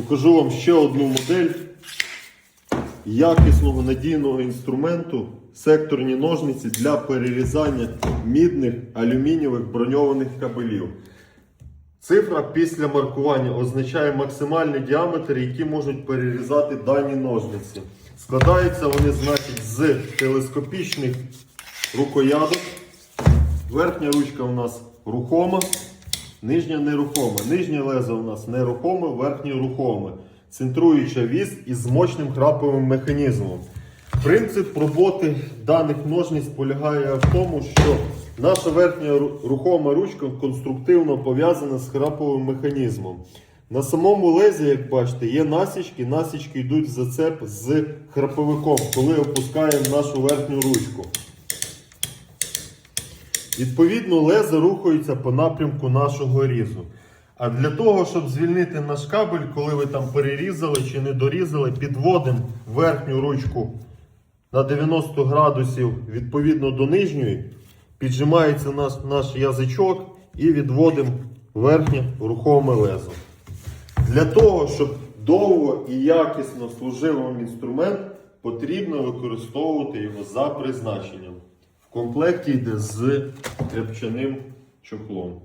Покажу вам ще одну модель якісного надійного інструменту секторні ножниці для перерізання мідних алюмінієвих броньованих кабелів. Цифра після маркування означає максимальний діаметр, який можуть перерізати дані ножниці. Складаються вони, значить, з телескопічних рукояток. Верхня ручка у нас рухома, нижня нерухома. Нижнє лезо у нас нерухоме, верхнє рухоме. Центруюча вісь із змочним храповим механізмом. Принцип роботи даних ножниць полягає в тому, що наша верхня рухома ручка конструктивно пов'язана з храповим механізмом. На самому лезі, як бачите, є насічки. Насічки йдуть в зацеп з храповиком, коли опускаємо нашу верхню ручку. Відповідно, лезо рухається по напрямку нашого різу. А для того, щоб звільнити наш кабель, коли ви там перерізали чи не дорізали, підводимо верхню ручку на 90 градусів відповідно до нижньої, піджимається наш, наш язичок і відводимо верхнє рухоме лезо. Для того, щоб довго і якісно служив вам інструмент, потрібно використовувати його за призначенням. В комплекті йде з тряпчаним чохлом.